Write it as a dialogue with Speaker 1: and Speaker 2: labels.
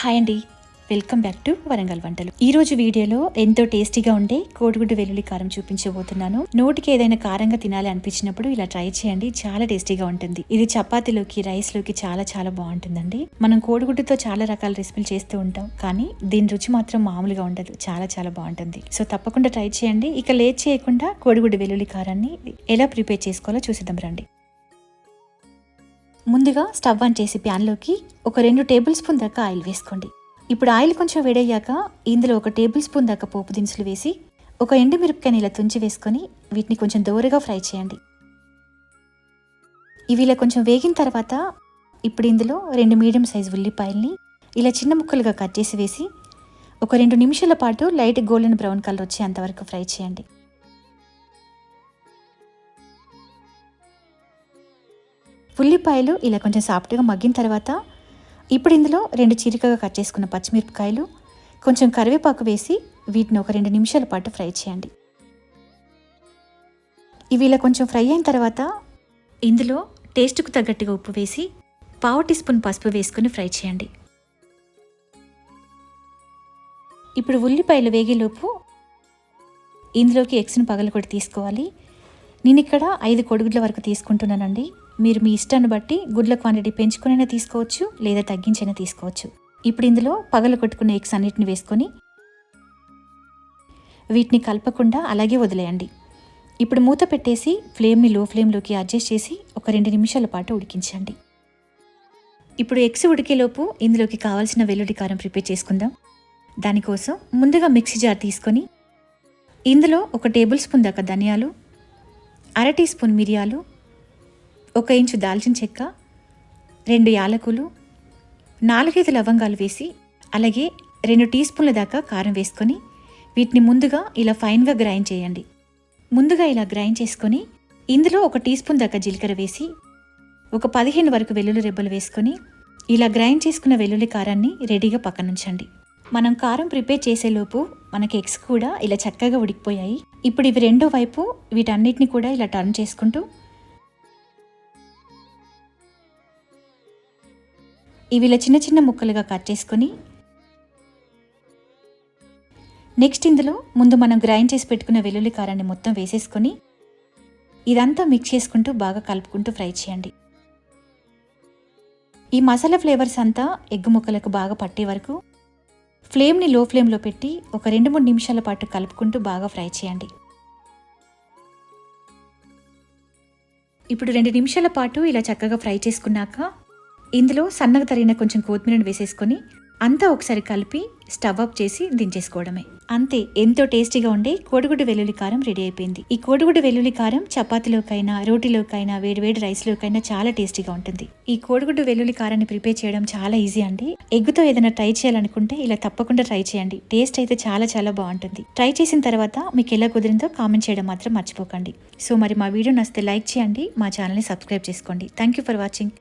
Speaker 1: Hi అండి. Welcome back to Warangal వంటలు. ఈ రోజు వీడియోలో ఎంతో టేస్టీగా ఉండే కోడిగుడ్డు వెల్లుల్లి కారం చూపించబోతున్నాను. నోటికి ఏదైనా కారంగా తినాలి అనిపించినప్పుడు ఇలా ట్రై చేయండి. చాలా టేస్టీగా ఉంటుంది. ఇది చపాతీలోకి రైస్లోకి చాలా చాలా బాగుంటుందండి. మనం కోడిగుడ్డుతో చాలా రకాల రెసిపీలు చేస్తూ ఉంటాం. కానీ దీని రుచి మాత్రం మామూలుగా ఉండదు. చాలా చాలా బాగుంటుంది. సో తప్పకుండా ట్రై చేయండి. ఇక లేట్ చేయకుండా కోడిగుడ్డు వెల్లుల్లి కారాన్ని ఎలా ప్రిపేర్ చేసుకోవాలో చూసిద్దాం రండి. ముందుగా స్టవ్ ఆన్ చేసి ప్యాన్లోకి ఒక రెండు టేబుల్ స్పూన్ దాకా ఆయిల్ వేసుకోండి. ఇప్పుడు ఆయిల్ కొంచెం వేడయ్యాక ఇందులో ఒక టేబుల్ స్పూన్ దాకా పోపు దినుసులు వేసి ఒక ఎండుమిరపకాయని ఇలా తుంచి వేసుకొని వీటిని కొంచెం దోరగా ఫ్రై చేయండి. ఇవి ఇలా కొంచెం వేగిన తర్వాత ఇప్పుడు ఇందులో రెండు మీడియం సైజ్ ఉల్లిపాయల్ని ఇలా చిన్న ముక్కలుగా కట్ చేసి వేసి ఒక రెండు నిమిషాల పాటు లైట్ గోల్డెన్ బ్రౌన్ కలర్ వచ్చే అంతవరకు ఫ్రై చేయండి. ఉల్లిపాయలు ఇలా కొంచెం సాఫ్ట్గా మగ్గిన తర్వాత ఇప్పుడు ఇందులో రెండు చీరికగా కట్ చేసుకున్న పచ్చిమిరపకాయలు కొంచెం కరివేపాకు వేసి వీటిని ఒక రెండు నిమిషాల పాటు ఫ్రై చేయండి. ఇవి ఇలా కొంచెం ఫ్రై అయిన తర్వాత ఇందులో టేస్ట్కు తగ్గట్టుగా ఉప్పు వేసి పావు టీ స్పూన్ పసుపు వేసుకుని ఫ్రై చేయండి. ఇప్పుడు ఉల్లిపాయలు వేగేలోపు ఇందులోకి ఎగ్స్ను పగలకొట్టి తీసుకోవాలి. నేను ఇక్కడ ఐదు కొడుగుడ్ల వరకు తీసుకుంటున్నానండి. మీరు మీ ఇష్టాన్ని బట్టి గుడ్ల క్వాంటిటీ పెంచుకునైనా తీసుకోవచ్చు లేదా తగ్గించైనా తీసుకోవచ్చు. ఇప్పుడు ఇందులో పగలు కొట్టుకున్న ఎగ్స్ అన్నిటిని వేసుకొని వీటిని కలపకుండా అలాగే వదిలేయండి. ఇప్పుడు మూత పెట్టేసి ఫ్లేమ్ని లో ఫ్లేమ్లోకి అడ్జస్ట్ చేసి ఒక రెండు నిమిషాల పాటు ఉడికించండి. ఇప్పుడు ఎగ్స్ ఉడికేలోపు ఇందులోకి కావాల్సిన వెల్లుల్లి కారం ప్రిపేర్ చేసుకుందాం. దానికోసం ముందుగా మిక్సీ జార్ తీసుకొని ఇందులో ఒక టేబుల్ స్పూన్ దాకా ధనియాలు అర టీ స్పూన్ మిరియాలు ఒక ఇంచు దాల్చిన చెక్క రెండు యాలకులు నాలుగైదు లవంగాలు వేసి అలాగే రెండు టీ స్పూన్ల దాకా కారం వేసుకొని వీటిని ముందుగా ఇలా ఫైన్గా గ్రైండ్ చేయండి. ముందుగా ఇలా గ్రైండ్ చేసుకొని ఇందులో ఒక టీ స్పూన్ దాకా జీలకర్ర వేసి ఒక పదిహేను వరకు వెల్లుల్లి రెబ్బలు వేసుకొని ఇలా గ్రైండ్ చేసుకున్న వెల్లుల్లి కారాన్ని రెడీగా పక్కనుంచండి. మనం కారం ప్రిపేర్ చేసేలోపు మనకి ఎగ్స్ కూడా ఇలా చక్కగా ఉడికిపోయాయి. ఇప్పుడు ఇవి రెండో వైపు వీటన్నిటిని కూడా ఇలా టర్న్ చేసుకుంటూ ఇవి ఇలా చిన్న చిన్న ముక్కలుగా కట్ చేసుకొని నెక్స్ట్ ఇందులో ముందు మనం గ్రైండ్ చేసి పెట్టుకున్న వెల్లుల్లి కారాన్ని మొత్తం వేసేసుకొని ఇదంతా మిక్స్ చేసుకుంటూ బాగా కలుపుకుంటూ ఫ్రై చేయండి. ఈ మసాలా ఫ్లేవర్స్ అంతా ఎగ్గు ముక్కలకు బాగా పట్టే వరకు ఫ్లేమ్ని లో ఫ్లేమ్లో పెట్టి ఒక రెండు మూడు నిమిషాల పాటు కలుపుకుంటూ బాగా ఫ్రై చేయండి. ఇప్పుడు రెండు నిమిషాల పాటు ఇలా చక్కగా ఫ్రై చేసుకున్నాక ఇందులో సన్నగా తరిగిన కొంచెం కొత్తిమీరను వేసేసుకొని అంతా ఒకసారి కలిపి స్టవ్ అప్ చేసి దించేసుకోవడమే. అంతే ఎంతో టేస్టీగా ఉండే కోడిగుడ్డు వెల్లుల్లి కారం రెడీ అయిపోయింది. ఈ కోడిగుడ్డు వెల్లుల్లి కారం చపాతీలోకైనా రోటీలోకైనా వేడివేడి రైస్లోకైనా చాలా టేస్టీగా ఉంటుంది. ఈ కోడిగుడ్డు వెల్లుల్లి కారాన్ని ప్రిపేర్ చేయడం చాలా ఈజీ అండి. ఎగ్గుతో ఏదైనా ట్రై చేయాలనుకుంటే ఇలా తప్పకుండా ట్రై చేయండి. టేస్ట్ అయితే చాలా చాలా బాగుంటుంది. ట్రై చేసిన తర్వాత మీకు ఎలా కుదిరిందో కామెంట్ చేయడం మాత్రం మర్చిపోకండి. సో మరి మా వీడియో నచ్చితే లైక్ చేయండి మా ఛానల్ని సబ్స్క్రైబ్ చేసుకోండి. Thank you for watching.